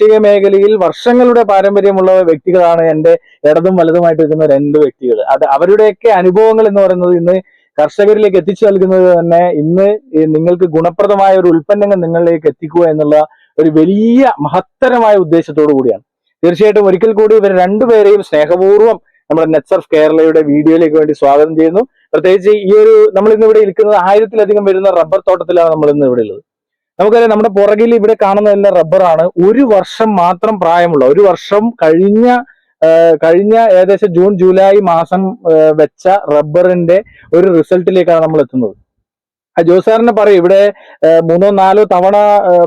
കാർഷിക മേഖലയിൽ വർഷങ്ങളുടെ പാരമ്പര്യമുള്ള വ്യക്തികളാണ് എന്റെ ഇടതും വലതുമായിട്ട് നിൽക്കുന്ന രണ്ട് വ്യക്തികൾ. അത് അവരുടെയൊക്കെ അനുഭവങ്ങൾ എന്ന് പറയുന്നത് ഇന്ന് കർഷകരിലേക്ക് എത്തിച്ചു നൽകുന്നത് തന്നെ ഇന്ന് നിങ്ങൾക്ക് ഗുണപ്രദമായ ഒരു ഉൽപ്പന്നങ്ങൾ നിങ്ങളിലേക്ക് എത്തിക്കുക എന്നുള്ള ഒരു വലിയ മഹത്തരമായ ഉദ്ദേശത്തോടു കൂടിയാണ്. തീർച്ചയായിട്ടും ഒരിക്കൽ കൂടി ഇവർ രണ്ടുപേരെയും സ്നേഹപൂർവം നമ്മുടെ നെറ്റ്സർഫ് കേരളയുടെ വീഡിയോയിലേക്ക് വേണ്ടി സ്വാഗതം ചെയ്യുന്നു. പ്രത്യേകിച്ച് ഈ ഒരു നമ്മൾ ഇന്ന് ഇവിടെ ഇരിക്കുന്നത് ആയിരത്തിലധികം വരുന്ന റബ്ബർ തോട്ടത്തിലാണ് നമ്മൾ ഇന്ന് ഇവിടെ ഉള്ളത്. നമുക്കറിയാം നമ്മുടെ പുറകിൽ ഇവിടെ കാണുന്ന കാണുന്നതെല്ലാം റബ്ബറാണ് ഒരു വർഷം മാത്രം പ്രായമുള്ള ഒരു വർഷം കഴിഞ്ഞ കഴിഞ്ഞ ഏകദേശം ജൂൺ ജൂലൈ മാസം വെച്ച റബ്ബറിന്റെ ഒരു റിസൾട്ടിലേക്കാണ് നമ്മൾ എത്തുന്നത്. ജോസാറിനെ പറയും ഇവിടെ മൂന്നോ നാലോ തവണ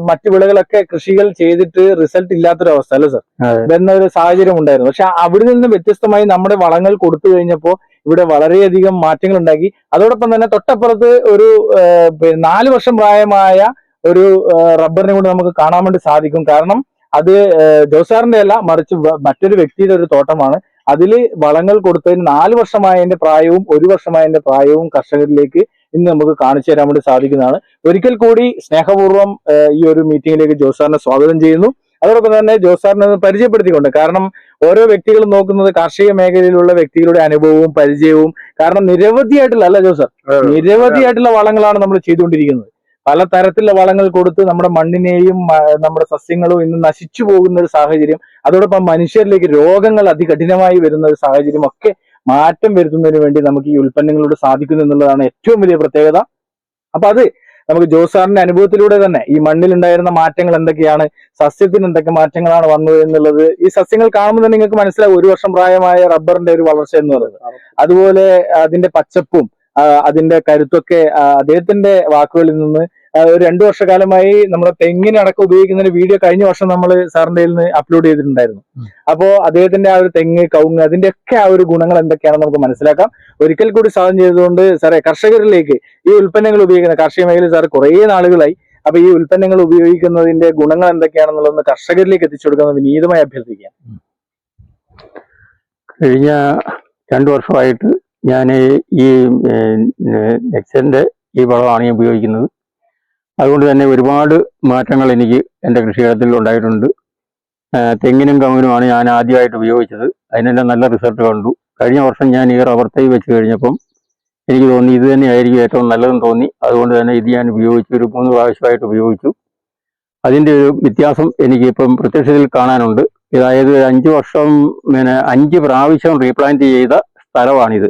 മറ്റു വിളകളൊക്കെ കൃഷികൾ ചെയ്തിട്ട് റിസൾട്ട് ഇല്ലാത്തൊരവസ്ഥ അല്ലേ സർ. എന്നൊരു സാഹചര്യം ഉണ്ടായിരുന്നു. പക്ഷെ അവിടെ നിന്ന് വ്യത്യസ്തമായി നമ്മുടെ വളങ്ങൾ കൊടുത്തു കഴിഞ്ഞപ്പോൾ ഇവിടെ വളരെയധികം മാറ്റങ്ങൾ ഉണ്ടാക്കി. അതോടൊപ്പം തന്നെ തൊട്ടപ്പുറത്ത് ഒരു നാല് വർഷം പ്രായമായ ഒരു റബ്ബറിനെ കൊണ്ട് നമുക്ക് കാണാൻ വേണ്ടി സാധിക്കും. കാരണം അത് ജോസാറിന്റെ അല്ല മറിച്ച് മറ്റൊരു വ്യക്തിയുടെ ഒരു തോട്ടമാണ്. അതിൽ വളങ്ങൾ കൊടുത്തതിന് നാല് വർഷമായതിന്റെ പ്രായവും ഒരു വർഷമായതിന്റെ പ്രായവും കർഷകരിലേക്ക് ഇന്ന് നമുക്ക് കാണിച്ചു തരാൻ വേണ്ടി സാധിക്കുന്നതാണ്. ഒരിക്കൽ കൂടി സ്നേഹപൂർവം ഈ ഒരു മീറ്റിംഗിലേക്ക് ജോസാറിനെ സ്വാഗതം ചെയ്യുന്നു. അതോടൊപ്പം തന്നെ ജോസാറിനെ പരിചയപ്പെടുത്തിക്കൊണ്ട് കാരണം ഓരോ വ്യക്തികളും നോക്കുന്നത് കാർഷിക മേഖലയിലുള്ള വ്യക്തികളുടെ അനുഭവവും പരിചയവും കാരണം നിരവധിയായിട്ടുള്ള അല്ല ജോസാർ? നിരവധിയായിട്ടുള്ള വളങ്ങളാണ് നമ്മൾ ചെയ്തുകൊണ്ടിരിക്കുന്നത്. പല തരത്തിലുള്ള വളങ്ങൾ കൊടുത്ത് നമ്മുടെ മണ്ണിനെയും നമ്മുടെ സസ്യങ്ങളും ഇന്ന് നശിച്ചു പോകുന്ന ഒരു സാഹചര്യം അതോടൊപ്പം മനുഷ്യരിലേക്ക് രോഗങ്ങൾ അതികഠിനമായി വരുന്ന ഒരു സാഹചര്യം ഒക്കെ മാറ്റം വരുത്തുന്നതിന് വേണ്ടി നമുക്ക് ഈ ഉൽപ്പന്നങ്ങളോട് സാധിക്കുന്നു എന്നുള്ളതാണ് ഏറ്റവും വലിയ പ്രത്യേകത. അപ്പൊ അത് നമുക്ക് ജോസാറിന്റെ അനുഭവത്തിലൂടെ തന്നെ ഈ മണ്ണിൽ ഉണ്ടായിരുന്ന മാറ്റങ്ങൾ എന്തൊക്കെയാണ് സസ്യത്തിന് എന്തൊക്കെ മാറ്റങ്ങളാണ് വന്നത് എന്നുള്ളത് ഈ സസ്യങ്ങൾ കാണുമ്പോൾ തന്നെ നിങ്ങൾക്ക് മനസ്സിലാവും. ഒരു വർഷം പ്രായമായ റബ്ബറിന്റെ ഒരു വളർച്ച എന്ന് പറയുന്നത്. അതുപോലെ അതിന്റെ പച്ചപ്പും അതിന്റെ കരുത്തൊക്കെ അദ്ദേഹത്തിന്റെ വാക്കുകളിൽ നിന്ന് ഒരു രണ്ടു വർഷക്കാലമായി നമ്മുടെ തെങ്ങിനടക്കം ഉപയോഗിക്കുന്നതിന് വീഡിയോ കഴിഞ്ഞ വർഷം നമ്മൾ സാറിന്റെ നിന്ന് അപ്ലോഡ് ചെയ്തിട്ടുണ്ടായിരുന്നു. അപ്പോൾ അപ്പോ അദ്ദേഹത്തിന്റെ ആ ഒരു തെങ്ങ് കവുങ്ങ് അതിന്റെ ഒക്കെ ആ ഒരു ഗുണങ്ങൾ എന്തൊക്കെയാണെന്ന് നമുക്ക് മനസ്സിലാക്കാം. ഒരിക്കൽ കൂടി സാധനം ചെയ്തുകൊണ്ട് സാറേ കർഷകരിലേക്ക് ഈ ഉൽപ്പന്നങ്ങൾ ഉപയോഗിക്കുന്ന കാർഷിക മേഖലയിൽ സാർ കുറേ നാളുകളായി. അപ്പൊ ഈ ഉൽപ്പന്നങ്ങൾ ഉപയോഗിക്കുന്നതിന്റെ ഗുണങ്ങൾ എന്തൊക്കെയാണെന്നുള്ളത് കർഷകരിലേക്ക് എത്തിച്ചു കൊടുക്കുന്നത് വിനീതമായി അഭ്യർത്ഥിക്കാം കഴിഞ്ഞ രണ്ടു വർഷമായിട്ട് ഞാൻ ഈ എക്സന്റെ ഈ വളമാണ് ഞാൻ ഉപയോഗിക്കുന്നത്. അതുകൊണ്ട് തന്നെ ഒരുപാട് മാറ്റങ്ങൾ എനിക്ക് എന്റെ കൃഷിയിടത്തിൽ ഉണ്ടായിട്ടുണ്ട്. തെങ്ങിനും കവുങ്ങിനുമാണ് ഞാൻ ആദ്യമായിട്ട് ഉപയോഗിച്ചത്. അതിനെല്ലാം നല്ല റിസൾട്ട് കണ്ടു. കഴിഞ്ഞ വർഷം ഞാൻ ഈ റബ്ബർ തൈ വെച്ച് കഴിഞ്ഞപ്പം എനിക്ക് തോന്നി ഇത് തന്നെയായിരിക്കും ഏറ്റവും നല്ലതെന്ന് തോന്നി. അതുകൊണ്ട് തന്നെ ഇത് ഞാൻ ഉപയോഗിച്ചു ഒരു മൂന്ന് പ്രാവശ്യമായിട്ട് ഉപയോഗിച്ചു. അതിന്റെ ഒരു വ്യത്യാസം എനിക്കിപ്പം പ്രത്യക്ഷത്തിൽ കാണാനുണ്ട്. അതായത് അഞ്ച് വർഷം പിന്നെ അഞ്ച് പ്രാവശ്യം റീപ്ലാന്റ് ചെയ്ത സ്ഥലമാണിത്.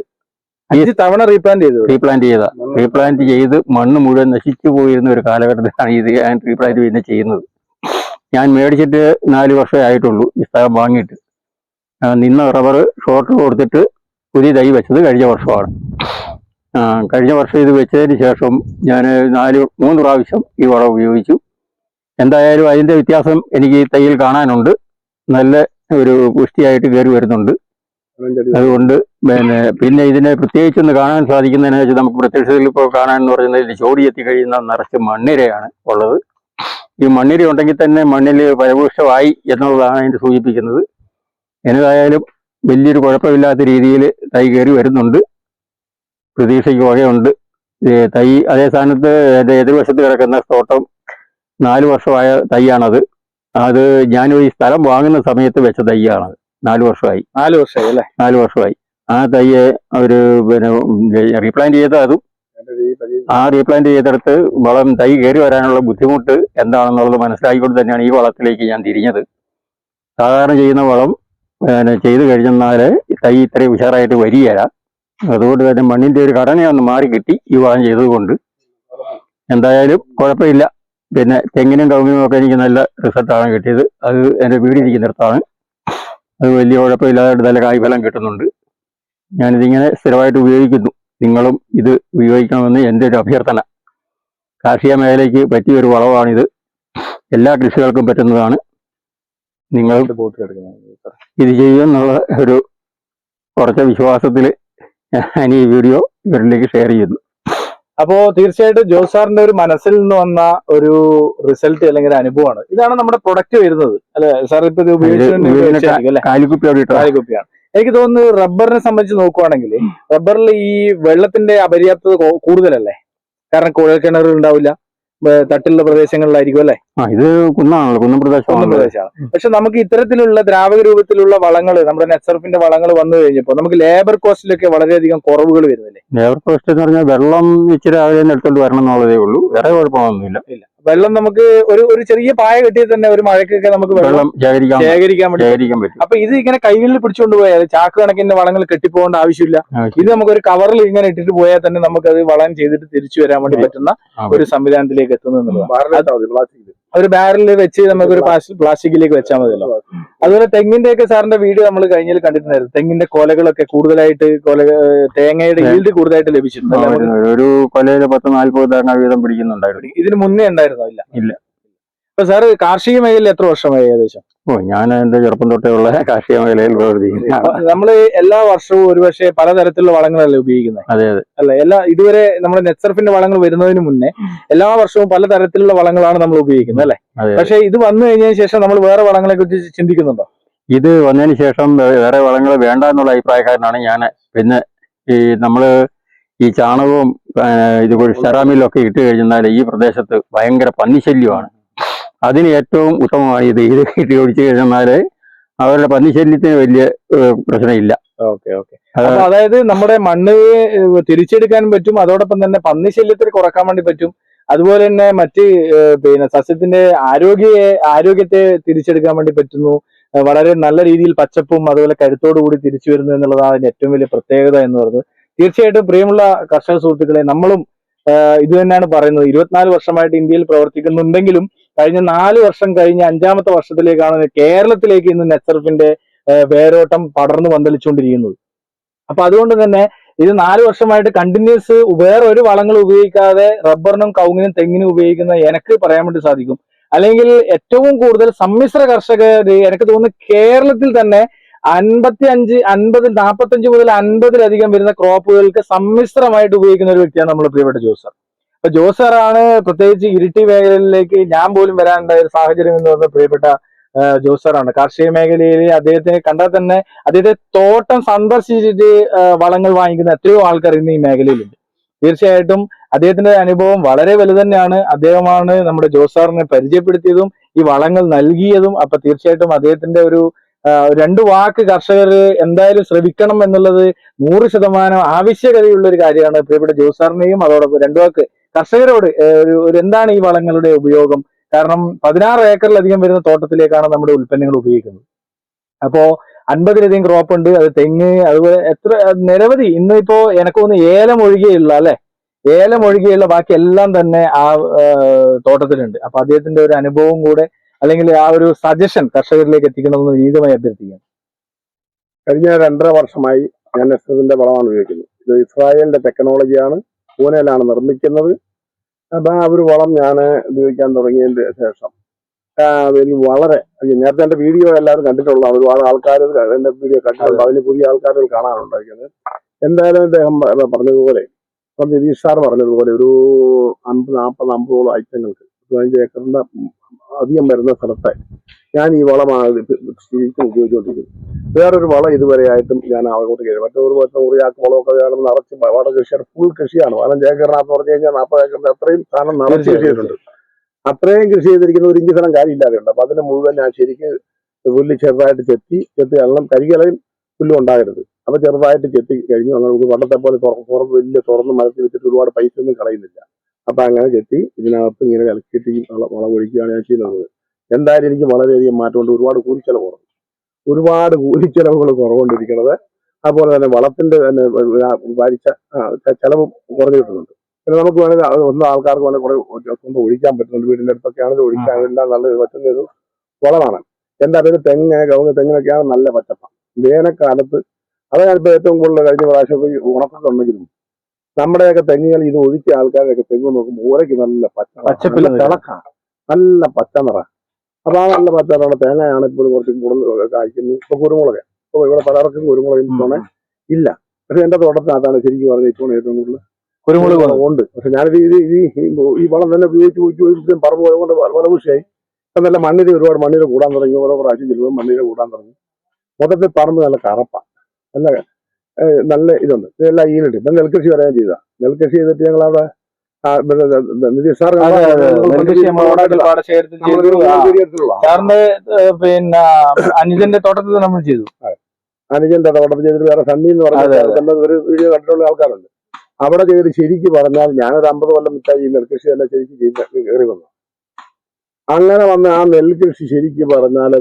അഞ്ച് തവണ റീപ്ലാന്റ് ചെയ്തു റീപ്ലാന്റ് ചെയ്ത. റീപ്ലാന്റ് ചെയ്ത് മണ്ണ് മുഴുവൻ നശിച്ചു പോയിരുന്ന ഒരു കാലഘട്ടത്തിലാണ് ഇത് ഞാൻ റീപ്ലാന്റ് പിന്നെ ചെയ്യുന്നത്. ഞാൻ മേടിച്ചിട്ട് നാല് വർഷമേ ആയിട്ടുള്ളൂ ഈ സ്ഥലം വാങ്ങിയിട്ട്. നിന്ന റബ്ബർ ഷോർട്ട് കൊടുത്തിട്ട് പുതിയ തൈ വെച്ചത് കഴിഞ്ഞ വർഷമാണ്. കഴിഞ്ഞ വർഷം ഇത് വെച്ചതിന് ശേഷം ഞാൻ നാല് മൂന്ന് പ്രാവശ്യം ഈ വളം ഉപയോഗിച്ചു. എന്തായാലും അതിന്റെ വ്യത്യാസം എനിക്ക് ഈ തൈയിൽ കാണാനുണ്ട്. നല്ല ഒരു പുഷ്ടിയായിട്ട് കയറി വരുന്നുണ്ട്. അതുകൊണ്ട് പിന്നെ പിന്നെ ഇതിനെ പ്രത്യേകിച്ച് ഒന്ന് കാണാൻ സാധിക്കുന്നതിനെ വെച്ച് നമുക്ക് പ്രത്യക്ഷത്തിൽ ഇപ്പോൾ കാണാൻ എന്ന് പറയുന്നത് ചോടി എത്തിക്കഴിയുന്ന നിറച്ച് മണ്ണിരയാണ് ഉള്ളത്. ഈ മണ്ണിര ഉണ്ടെങ്കിൽ തന്നെ മണ്ണിൽ ഫലഭൂഷ്ടമായി എന്നുള്ളതാണ് അതിന്റെ സൂചിപ്പിക്കുന്നത്. എന്നതായാലും വലിയൊരു കുഴപ്പമില്ലാത്ത രീതിയിൽ തൈ കയറി വരുന്നുണ്ട്. പ്രതീക്ഷയ്ക്ക് വകയുണ്ട്. തൈ അതേ സ്ഥാനത്ത് എന്റെ എതിർവശത്ത് കിടക്കുന്ന തോട്ടം നാല് വർഷമായ തൈയാണത്. അത് ഈ സ്ഥലം വാങ്ങുന്ന സമയത്ത് വെച്ച തൈയാണത്. നാല് വർഷമായി. നാല് വർഷമായി അല്ലേ? നാല് വർഷമായി. ആ തയ്യെ അവർ പിന്നെ റീപ്ലാന്റ് ചെയ്ത അതും ആ റീപ്ലാന്റ് ചെയ്തെടുത്ത് വളം തൈ കയറി വരാനുള്ള ബുദ്ധിമുട്ട് എന്താണെന്നുള്ളത് മനസ്സിലാക്കിക്കൊണ്ട് തന്നെയാണ് ഈ വളത്തിലേക്ക് ഞാൻ തിരിഞ്ഞത്. സാധാരണ ചെയ്യുന്ന വളം പിന്നെ ചെയ്തു കഴിഞ്ഞാൽ തൈ ഇത്രയും ഉഷാറായിട്ട് വരികയില്ല അതുകൊണ്ട് തന്നെ മണ്ണിന്റെ ഒരു ഘടനയൊന്ന് മാറി കിട്ടി ഈ വളം ചെയ്തതുകൊണ്ട്. എന്തായാലും കുഴപ്പമില്ല. പിന്നെ തെങ്ങിനും കവുങ്ങിനും ഒക്കെ എനിക്ക് നല്ല റിസൾട്ടാണ് കിട്ടിയത്. അത് എന്റെ വീടിരിക്കുന്നിടത്താണ്. അത് വലിയ കുഴപ്പമില്ലാതെ നല്ല കായ്ഫലം കിട്ടുന്നുണ്ട്. ഞാനിതിങ്ങനെ സ്ഥിരമായിട്ട് ഉപയോഗിക്കുന്നു. നിങ്ങളും ഇത് ഉപയോഗിക്കണമെന്ന് എന്റെ ഒരു അഭ്യർത്ഥന. കാർഷിക മേഖലയ്ക്ക് പറ്റിയ ഒരു വളമാണിത് എല്ലാ കൃഷികൾക്കും പറ്റുന്നതാണ്. നിങ്ങൾ ഇത് ചെയ്യുമെന്നുള്ള ഒരു കുറച്ച് വിശ്വാസത്തിൽ ഞാൻ ഈ വീഡിയോ ഇവരിലേക്ക് ഷെയർ ചെയ്യുന്നു. അപ്പോ തീർച്ചയായിട്ടും ജോസാറിന്റെ ഒരു മനസ്സിൽ നിന്ന് വന്ന ഒരു റിസൾട്ട് അല്ലെങ്കിൽ ഒരു അനുഭവമാണ്. ഇതാണ് നമ്മുടെ പ്രൊഡക്റ്റ് വരുന്നത്. അല്ലെ? സാർ ഇപ്പൊ ഇത് ഉപയോഗിച്ചുകൊണ്ട് ഇത് ഇതിന് വെച്ചായിരിക്കും അല്ലെ? കാലിക്കുപ്പിയോട് ഇട്ടോ? കാലിക്കുപ്പിയാണ്. എനിക്ക് തോന്നുന്നു റബ്ബറിനെ സംബന്ധിച്ച് നോക്കുവാണെങ്കിൽ റബ്ബറിൽ ഈ വെള്ളത്തിന്റെ അപര്യാപ്തത കൂടുതലല്ലേ? കാരണം കുഴൽ കിണർ ഉണ്ടാവില്ല. തട്ടിലുള്ള പ്രദേശങ്ങളിലായിരിക്കും അല്ലെ? ആ ഇത് കുന്നാണല്ലോ കുന്നം പ്രദേശമാണ് പ്രദേശമാണ്. പക്ഷെ നമുക്ക് ഇത്തരത്തിലുള്ള ദ്രാവക രൂപത്തിലുള്ള വളങ്ങൾ നമ്മുടെ നെറ്റ്സർഫിന്റെ വളങ്ങൾ വന്നു കഴിഞ്ഞപ്പോൾ നമുക്ക് ലേബർ കോസ്റ്റിലൊക്കെ വളരെയധികം കുറവുകൾ വരുന്നില്ലേ ലേബർ കോസ്റ്റ് എന്ന് പറഞ്ഞാൽ വെള്ളം ഇച്ചിരി നിന്ന് എടുത്തോണ്ട് വരണം എന്നുള്ളതേ ഉള്ളൂ. വേറെ കുഴപ്പമൊന്നുമില്ല വെള്ളം നമുക്ക് ഒരു ഒരു ചെറിയ പായ കെട്ടിയാൽ തന്നെ ഒരു മഴക്കൊക്കെ നമുക്ക് വെള്ളം ശേഖരിക്കാൻ പറ്റും. അപ്പൊ ഇത് ഇങ്ങനെ കൈകളിൽ പിടിച്ചുകൊണ്ട് പോയാൽ ചാക്ക് കണക്കിന് വളങ്ങൾ കെട്ടിപ്പോകേണ്ട ആവശ്യമില്ല. ഇത് നമുക്ക് ഒരു കവറിൽ ഇങ്ങനെ ഇട്ടിട്ട് പോയാൽ തന്നെ നമുക്ക് അത് വളം ചെയ്തിട്ട് തിരിച്ചു വരാൻ വേണ്ടി പറ്റുന്ന ഒരു സംവിധാനത്തിലേക്ക് എത്തുന്നു എന്നുള്ളതാണ്. ഒരു ബാരലിൽ വെച്ച് നമുക്ക് ഒരു പ്ലാസ്റ്റിക്കിലേക്ക് വെച്ചാൽ മതിയല്ലോ. അതുപോലെ തെങ്ങിന്റെ ഒക്കെ സാറിന്റെ വീഡിയോ നമ്മൾ കഴിഞ്ഞാൽ കണ്ടിട്ടുണ്ടായിരുന്നു. തെങ്ങിന്റെ കൊലകളൊക്കെ കൂടുതലായിട്ട് കൊല തേങ്ങയുടെ ഈൽഡ് കൂടുതലായിട്ട് ലഭിച്ചിട്ടുണ്ട്. ഒരു കൊലയിൽ പത്ത് നാല്പത് തേങ്ങ വീതം പിടിക്കുന്നുണ്ടായിരുന്നു. ഇതിന് മുന്നേ ഉണ്ടായിരുന്നോ? ഇല്ല. ഇല്ല. അപ്പൊ സാറ് കാർഷിക മേഖലയിൽ എത്ര വർഷമായി ഏകദേശം? ഓ ഞാൻ എന്റെ ചെറുപ്പം തൊട്ടേ ഉള്ള കാർഷിക മേഖലയിൽ പ്രവർത്തിക്കുന്നു. നമ്മൾ എല്ലാ വർഷവും ഒരുപക്ഷെ പലതരത്തിലുള്ള വളങ്ങളല്ലേ ഉപയോഗിക്കുന്നത്? അതെ അതെ. അല്ല? എല്ലാ ഇതുവരെ നമ്മുടെ നെറ്റ്സർഫിന്റെ വളങ്ങൾ വരുന്നതിന് മുന്നേ എല്ലാ വർഷവും പലതരത്തിലുള്ള വളങ്ങളാണ് നമ്മൾ ഉപയോഗിക്കുന്നത് അല്ലെ? പക്ഷെ ഇത് വന്നു കഴിഞ്ഞതിന് ശേഷം നമ്മൾ വേറെ വളങ്ങളെ കുറിച്ച് ചിന്തിക്കുന്നുണ്ടോ? ഇത് വന്നതിന് ശേഷം വേറെ വളങ്ങൾ വേണ്ട എന്നുള്ള അഭിപ്രായക്കാരനാണ് ഞാൻ. പിന്നെ ഈ നമ്മൾ ഈ ചാണകവും ഇത് സെറാമിലൊക്കെ ഇട്ട് കഴിഞ്ഞാൽ ഈ പ്രദേശത്ത് ഭയങ്കര പന്നിശല്യമാണ്. അതിന് ഏറ്റവും ഉത്തമമായി ഇത് ഇത് ഓടിച്ചു ഒഴിച്ചു കഴിഞ്ഞാൽ അവരുടെ പന്നിശല്യത്തിന് വലിയ പ്രശ്നമില്ല. Okay okay. അതായത് നമ്മുടെ മണ്ണ് തിരിച്ചെടുക്കാൻ പറ്റും അതോടൊപ്പം തന്നെ പന്നിശല്യത്തിൽ കുറയ്ക്കാൻ വേണ്ടി പറ്റും. അതുപോലെ തന്നെ മറ്റ് പിന്നെ സസ്യത്തിന്റെ ആരോഗ്യ ആരോഗ്യത്തെ തിരിച്ചെടുക്കാൻ വേണ്ടി പറ്റുന്നു. വളരെ നല്ല രീതിയിൽ പച്ചപ്പും അതുപോലെ കരുത്തോടു കൂടി തിരിച്ചു വരുന്നു എന്നുള്ളതാണ് അതിന്റെ ഏറ്റവും വലിയ പ്രത്യേകത എന്ന് പറയുന്നത്. തീർച്ചയായിട്ടും പ്രിയമുള്ള കർഷക സുഹൃത്തുക്കളെ നമ്മളും ഇത് തന്നെയാണ് പറയുന്നത്. ഇരുപത്തിനാല് വർഷമായിട്ട് ഇന്ത്യയിൽ പ്രവർത്തിക്കുന്നുണ്ടെങ്കിലും കഴിഞ്ഞ നാല് വർഷം കഴിഞ്ഞ അഞ്ചാമത്തെ വർഷത്തിലേക്കാണ് കേരളത്തിലേക്ക് ഇന്ന് നെസർഫിന്റെ വേരോട്ടം പടർന്നു പന്തലിച്ചുകൊണ്ടിരിക്കുന്നത്. അപ്പൊ അതുകൊണ്ട് തന്നെ ഇത് നാല് വർഷമായിട്ട് കണ്ടിന്യൂസ് വേറെ ഒരു വളങ്ങൾ ഉപയോഗിക്കാതെ റബ്ബറിനും കവുങ്ങിനും തെങ്ങിനും ഉപയോഗിക്കുന്ന എനിക്ക് പറയാൻ വേണ്ടി സാധിക്കും. അല്ലെങ്കിൽ ഏറ്റവും കൂടുതൽ സമ്മിശ്ര കർഷകർ എനിക്ക് തോന്നുന്നു കേരളത്തിൽ തന്നെ അൻപത്തി അഞ്ച് അൻപത് നാൽപ്പത്തഞ്ച് മുതൽ അൻപതിലധികം വരുന്ന ക്രോപ്പുകൾക്ക് സമ്മിശ്രമായിട്ട് ഉപയോഗിക്കുന്ന ഒരു വ്യക്തിയാണ് നമ്മൾ പ്രിയപ്പെട്ട ജോസർ അപ്പൊ ജോസറാണ് പ്രത്യേകിച്ച് ഇരിട്ടി മേഖലയിലേക്ക് ഞാൻ പോലും വരാനുണ്ടായ ഒരു സാഹചര്യം എന്ന് പറഞ്ഞ പ്രിയപ്പെട്ട ജോസ് ജോസറാണ് കാർഷിക മേഖലയിൽ അദ്ദേഹത്തിനെ കണ്ടാൽ തന്നെ അദ്ദേഹത്തെ തോട്ടം സന്ദർശിച്ചിട്ട് വളങ്ങൾ വാങ്ങിക്കുന്ന എത്രയോ ആൾക്കാർ ഇന്ന് ഈ മേഖലയിലുണ്ട്. തീർച്ചയായിട്ടും അദ്ദേഹത്തിന്റെ അനുഭവം വളരെ വലുതന്നെയാണ് അദ്ദേഹമാണ് നമ്മുടെ ജോസാറിനെ പരിചയപ്പെടുത്തിയതും ഈ വളങ്ങൾ നൽകിയതും. അപ്പൊ തീർച്ചയായിട്ടും അദ്ദേഹത്തിന്റെ ഒരു രണ്ട് വാക്ക് കർഷകർ എന്തായാലും ശ്രമിക്കണം എന്നുള്ളത് നൂറ് ശതമാനം ആവശ്യകതയുള്ള ഒരു കാര്യമാണ് പ്രിയപ്പെട്ട ജോസാറിനെയും അതോടൊപ്പം രണ്ടു വാക്ക് കർഷകരോട് ഒരു എന്താണ് ഈ വളങ്ങളുടെ ഉപയോഗം? കാരണം പതിനാറ് ഏക്കറിലധികം വരുന്ന തോട്ടത്തിലേക്കാണ് നമ്മുടെ ഉൽപ്പന്നങ്ങൾ ഉപയോഗിക്കുന്നത്. അപ്പോ അൻപതിലധികം ക്രോപ്പ് ഉണ്ട് അത് തെങ്ങ് അതുപോലെ എത്ര നിരവധി ഇന്നിപ്പോ എനിക്ക് തോന്നുന്നു ഏലം ഒഴികെയുള്ള അല്ലെ? ഏലം ഒഴികെയുള്ള ബാക്കി എല്ലാം തന്നെ ആ തോട്ടത്തിലുണ്ട്. അപ്പൊ അദ്ദേഹത്തിന്റെ ഒരു അനുഭവം കൂടെ അല്ലെങ്കിൽ ആ ഒരു സജഷൻ കർഷകരിലേക്ക് എത്തിക്കണമെന്ന് വിനീതമായി അഭ്യർത്ഥിക്കാം കഴിഞ്ഞ രണ്ടര വർഷമായി ഞാൻ എസ്എസിന്റെ വളമാണ് ഉപയോഗിക്കുന്നത്. ഇത് ഇസ്രായേലിന്റെ ടെക്നോളജിയാണ് പൂനെയിലാണ് നിർമ്മിക്കുന്നത്. അപ്പം ആ ഒരു വളം ഞാൻ ഉപയോഗിക്കാൻ തുടങ്ങിയതിന് ശേഷം. എനിക്ക് വളരെ നേരത്തെ എന്റെ വീഡിയോ എല്ലാവരും കണ്ടിട്ടുള്ള ഒരുപാട് ആൾക്കാർ എന്റെ വീഡിയോ കണ്ടിട്ടുണ്ട്. അതിന് പുതിയ ആൾക്കാരുകൾ കാണാനുണ്ടായിരിക്കുന്നത്. എന്തായാലും അദ്ദേഹം പറഞ്ഞതുപോലെ ഇപ്പം നിതീഷ് സാർ പറഞ്ഞതുപോലെ ഒരു അമ്പത് നാൽപ്പത് അമ്പതോളം ഐറ്റങ്ങൾക്ക് പതിനഞ്ച് ഏക്കറിന്റെ അധികം വരുന്ന സ്ഥലത്തെ ഞാൻ ഈ വളമാണ് ശരിക്കും ഉപയോഗിച്ചുകൊണ്ടിരിക്കുന്നത് വേറൊരു വളം ഇതുവരെ ആയിട്ടും ഞാൻ അങ്ങോട്ട് കയറി. മറ്റൊരു പത്ത് നൂറിയാക്ക് വളമൊക്കെ വേണമെന്ന് നിറച്ച് വട കൃഷിയാണ് ഫുൾ കൃഷിയാണ്. പതിനഞ്ച് ഏക്കറിനകത്ത് പറഞ്ഞു കഴിഞ്ഞാൽ നാൽപ്പത് ഏക്കറിന് അത്രയും സാധനം നിറച്ച് കൃഷി ചെയ്തിട്ടുണ്ട് അത്രയും കൃഷി ചെയ്തിരിക്കുന്ന ഒരു ഇഞ്ച് സ്ഥലം കാര്യമില്ലാതെ ഉണ്ട്. അപ്പൊ അതിന്റെ മുഴുവൻ ഞാൻ ശരിക്ക് പുല്ല് ചെറുതായിട്ട് ചെത്തി ചെത്തി എല്ലാം കരികളയും പുല്ലും ഉണ്ടാകരുത്. അപ്പൊ ചെറുതായിട്ട് ചെത്തി കഴിഞ്ഞു. അങ്ങനെ നമുക്ക് വണ്ടത്തെ പോലെ തുറ- തുറന്ന് വലിയ തുറന്ന് മരത്തിൽ വെച്ചിട്ട് ഒരുപാട് പൈസ ഒന്നും കളയുന്നില്ല. അപ്പൊ അങ്ങനെ ചെത്തി ഇതിനകത്ത് ഇങ്ങനെ കലക്കിട്ട് ഈ വളം വളം ഒഴിക്കുകയാണ് ഞാൻ ചെയ്യുന്നത്. എന്തായാലും എനിക്ക് വളരെയധികം മാറ്റമുണ്ട്. ഒരുപാട് കൂലിച്ചെലവ് കുറഞ്ഞു ഒരുപാട് കൂലിച്ചെലവുകൾ കുറവുകൊണ്ടിരിക്കുന്നത്. അതുപോലെ തന്നെ വളത്തിന്റെ തന്നെ വാരിച്ച ചെലവ് കുറഞ്ഞു കിട്ടുന്നുണ്ട്. പിന്നെ നമുക്ക് വേണമെങ്കിൽ ഒന്ന് ആൾക്കാർക്ക് വേണമെങ്കിൽ കുറെ സ്വന്തം ഒഴിക്കാൻ പറ്റുന്നുണ്ട്. വീടിന്റെ അടുത്തൊക്കെ ആണെങ്കിൽ ഒഴിക്കാൻ എല്ലാം നല്ല പറ്റുന്ന ഒരു വളമാണ്. എന്റെ പേര് തെങ്ങ് കവുങ്ങ് തെങ്ങിനൊക്കെയാണ് നല്ല പച്ചപ്പ. വേനൽക്കാലത്ത് അത് ഇപ്പൊ ഏറ്റവും കൂടുതൽ കഴിഞ്ഞ പ്രാവശ്യം ഉണക്കുന്നുണ്ടെങ്കിലും നമ്മുടെയൊക്കെ തെങ്ങുകൾ ഇത് ഒഴിച്ച ആൾക്കാരുടെയൊക്കെ തെങ്ങ് നോക്കുമ്പോൾ ഓരയ്ക്ക് നല്ല പച്ച നല്ല തിളക്കാണ്. നല്ല പച്ച നിറ. അപ്പൊ ആ നല്ല പച്ച നിറ തേങ്ങയാണ് ഇപ്പോൾ കുറച്ച് കൂടുതൽ കായ്ക്കുന്നു. ഇപ്പൊ കുരുമുളക്. ഇപ്പൊ ഇവിടെ പലർക്കും കുരുമുളക് ഇത്തവണ ഇല്ല. പക്ഷെ എന്റെ തോട്ടത്തിനകത്താണ് ശരിക്കും പറഞ്ഞ ഇപ്പോൾ ഏറ്റവും കൂടുതൽ കുരുമുളക് ഉണ്ട്. പക്ഷെ ഞാനിത് ഇത് ഈ- ഈ വളം തന്നെ ഉപയോഗിച്ച് ഉപയോഗിച്ച് പറമ്പ് പോയതുകൊണ്ട് വല കൃഷിയായി ഇപ്പൊ നല്ല മണ്ണിര ഒരുപാട് മണ്ണിര കൂടാൻ തുടങ്ങി. ഓരോ പ്രാവശ്യം ചെല്ലുമ്പോൾ മണ്ണിര കൂടാൻ തുടങ്ങി. മൊത്തത്തിൽ പറമ്പ് നല്ല കറപ്പ. നല്ല നല്ല ഇതുണ്ട്. ഇതെല്ലാം ഈനുണ്ട് ഇപ്പം നെൽകൃഷി വരാൻ ചെയ്താ നെൽകൃഷി ചെയ്തിട്ട് ഞങ്ങൾ സാറിന്റെ പിന്നെ അനുജന്റെ തോട്ടത്തിൽ നമ്മൾ ചെയ്തു. അനുജന്റെ തോട്ടത്തിൽ ചെയ്തിട്ട് വേറെ സണ്ണി എന്ന് പറഞ്ഞ ഒരു വീഡിയോ കണ്ടിട്ടുള്ള ആൾക്കാരുണ്ട്. അവിടെ ചെയ്ത് ശരിക്ക് പറഞ്ഞാൽ ഞാനൊരു അമ്പത് കൊല്ലം മിറ്റായി ഈ നെൽകൃഷി തന്നെ ശരിക്ക് ചെയ്ത് കയറി വന്നു. അങ്ങനെ വന്ന ആ നെൽകൃഷി ശരിക്ക് പറഞ്ഞാൽ